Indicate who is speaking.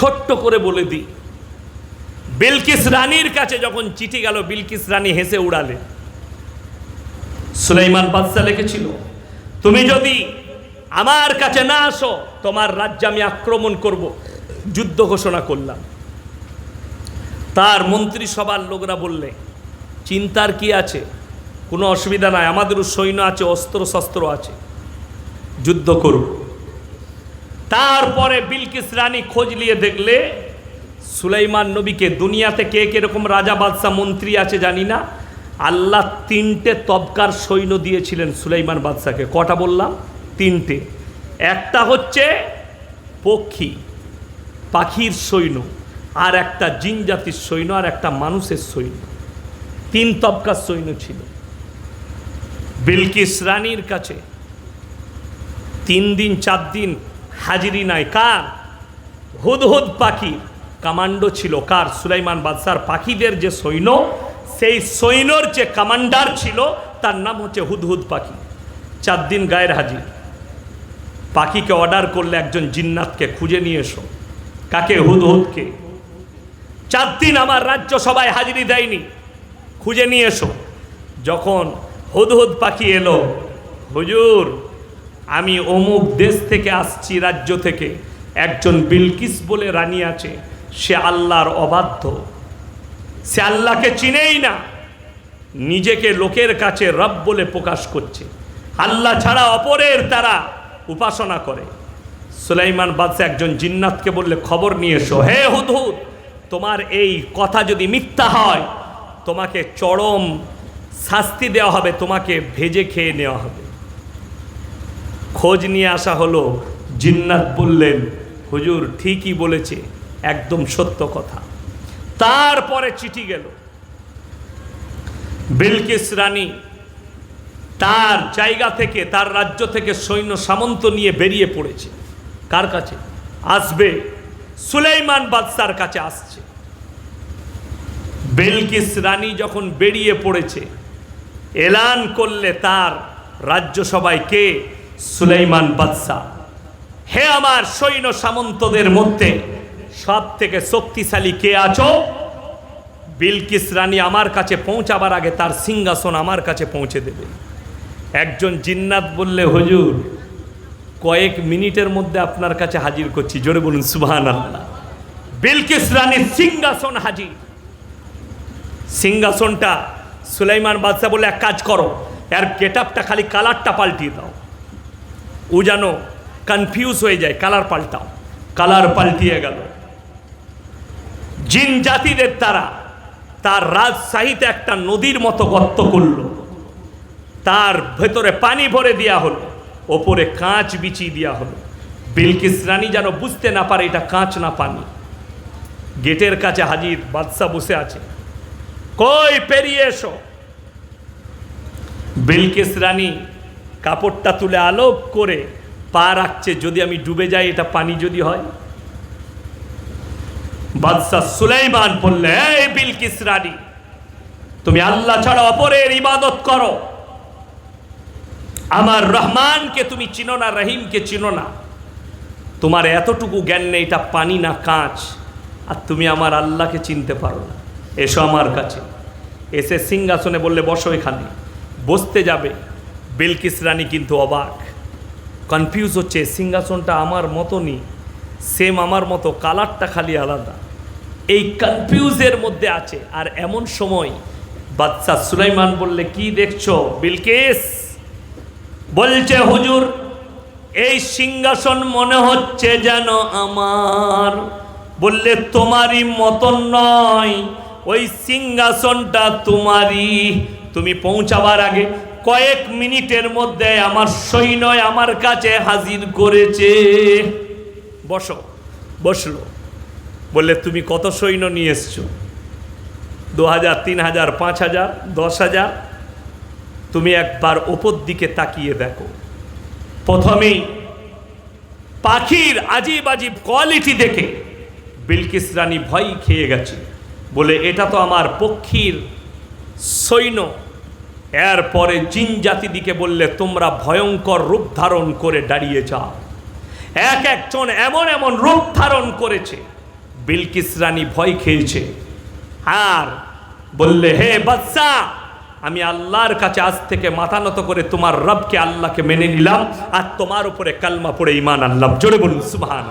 Speaker 1: ছোট্ট করে বলে দিই। বিলকিস রানীর কাছে যখন চিঠি গেল, বিলকিস রানী হেসে উড়ালে। সুলাইমান বাদশাহ লিখেছিল, তুমি যদি আমার কাছে না আসো, তোমার রাজ্যে আমি আক্রমণ করব। যুদ্ধ ঘোষণা করলাম। তার মন্ত্রিসভার লোকরা বললে, চিন্তার কি আছে? কোনো অসুবিধা নাই, আমাদেরও সৈন্য আছে অস্ত্র শস্ত্র আছে। যুদ্ধ করব তারপরে বিলকিস রানী খোঁজ নিয়ে দেখলে সুলাইমান নবীকে দুনিয়াতে কে কীরকম রাজা, বাদশাহ, মন্ত্রী আছে জানি না। আল্লাহ তিনটে তবকার সৈন্য দিয়েছিলেন সুলাইমান বাদশাকে কটা বললাম? তিনটে। একটা হচ্ছে পক্ষী, পাখির সৈন্য, আর একটা জিন জাতির সৈন্য, আর একটা মানুষের সৈন্য। তিন তবকার সৈন্য ছিল। বিলকিস রানীর কাছে তিন দিন, চার দিন হাজিরি নাই, কার? হুদহুদ পাখি। কমান্ডো ছিল কার? সুলাইমান বাদশার পাখিদের যে সৈন্য, সেই সৈন্যর যে কমান্ডার ছিল, তার নাম হচ্ছে হুদহুদ পাখি। চার দিন গায়ের হাজির। পাখিকে অর্ডার করলে একজন জিন্নাতকে খুঁজে নিয়ে এসো। কাকে? হুদহুদকে চার দিন আমার রাজ্য সবাই হাজিরি দেয়নি। খুঁজে নিয়ে এসো। যখন হুদহুদ পাখি এলো, হুজুর আমি অমুক দেশ থেকে আসছি, রাজ্য থেকে। একজন বিলকিস বলে রানী আছে, সে আল্লাহর অবাধ্য। সে আল্লাহকে চিনেই না, নিজেকে লোকের কাছে রব বলে প্রকাশ করছে। আল্লাহ ছাড়া অপরের তারা উপাসনা করে। সুলাইমান বাদশাহ একজন জিন্নাতকে বললে, খবর নিয়ে এসো। হে হুদহুদ, তোমার এই কথা যদি মিথ্যা হয়, তোমাকে চরম শাস্তি দেওয়া হবে, তোমাকে ভেজে খেয়ে নেওয়া হবে। খোঁজ নিয়ে আসা হলো জিন্নাত বললেন, হুজুর, ঠিকই বলেছে, একদম সত্য কথা। তারপরে চিঠি গেল। বিলকিস রানী তার জায়গা থেকে, তার রাজ্য থেকে সৈন্য সামন্ত নিয়ে বেরিয়ে পড়েছে। কার কাছে? আসবে, সুলাইমান বাদশার কাছে আসছে। বেলকিস রানী যখন বেরিয়ে পড়েছে, এলান করলে তার রাজ্যসভায় কে? সুলাইমান বাদশাহ হে আমার সৈন্য সামন্তদের মধ্যে সব থেকে শক্তিশালী কে আছো? বিলকিস রানী আমার কাছে পৌঁছাবার আগে তার সিংহাসন আমার কাছে পৌঁছে দেবে। একজন জিন্নাত বললে, হুজুর, কয়েক মিনিটের মধ্যে আপনার কাছে হাজির করছি। জোরে বলুন সুবহান আল্লাহ বিলকিস রানীর সিংহাসন হাজির। সিংহাসনটা সুলাইমান বাদশাহ বলে, এক কাজ করো, এর গেট আপটা খালি কালারটা পাল্টিয়ে দাও। ও যেন কনফিউজ হয়ে যায় কালার পাল্টাও। কালার পাল্টিয়ে গেল। জিন জাতিদের তারা তার রাজশাহীতে একটা নদীর মতো গর্ত করল। তার ভেতরে পানি ভরে দেওয়া হলো, ওপরে কাঁচ বিছিয়ে দেওয়া হলো। বিলকিস রানী যেন বুঝতে না পারে এটা কাঁচ না পানি। গেটের কাছে হাজির বাদশাহ বসে আছে। কই পেরিয়ে এসো। বিলকিস রানী কাপড়টা তুলে আলোক করে পা রাখছে, যদি আমি ডুবে যাই, এটা পানি যদি হয়? বাদশাহ সুলাইমান বললে এই বিলকিস রানী, তুমি আল্লাহ ছাড়া অপরের ইবাদত করো। আমার রহমানকে তুমি চিনো না, রহিমকে চিনো না। তোমার এতটুকু জ্ঞান নেই, এটা পানি না কাঁচ। আর তুমি আমার আল্লাহকে চিনতে পারো না। এসো আমার কাছে। এসে সিংহাসনে বললে, বসো এখানে। বসতে যাবে। বিলকিস রানী কিন্তু অবাক। কনফিউজ হচ্ছে সিংহাসনটা আমার মতনই সেম আমার মতো কালারটা খালি আলাদা। এই কনফিউজের মধ্যে আছে, আর এমন সময় বাদশাহ সুলাইমান বললে, কি দেখছ, বিলকিস? বলছে, হুজুর, এই সিংহাসন মনে হচ্ছে যেন আমার। বললে, তোমারই মতন নয়, ওই সিংহাসনটা তোমারই। তুমি পৌঁছাবার আগে কয়েক মিনিটের মধ্যে আমার সৈন্য আমার কাছে হাজির করেছে। বসো, বসল। বললে, তুমি কত সৈন্য নিয়ে এসছো? দু হাজার তিন হাজার পাঁচ হাজার দশ হাজার তুমি একবার ওপর দিকে তাকিয়ে দেখো। প্রথমেই পাখির আজিব আজিব কোয়ালিটি দেখে বিলকিস রানী ভয় খেয়ে গেছে। বলে, এটা তো আমার পক্ষীর সৈন্য। এরপরে জিন জাতি দিকে বললে, তোমরা ভয়ঙ্কর রূপ ধারণ করে দাঁড়িয়ে যাও। এক একজন এমন এমন রূপ ধারণ করেছে, বিলকিস রানী ভয় খেয়েছে। আর বললে, হে বাদশা, আমি আল্লাহর কাছে আজ থেকে মাথা নত করে তোমার রবকে আল্লাহকে মেনে নিলাম, আর তোমার উপরে কালমা পড়ে ইমান আনলাম। জোরে বলুন সুবহান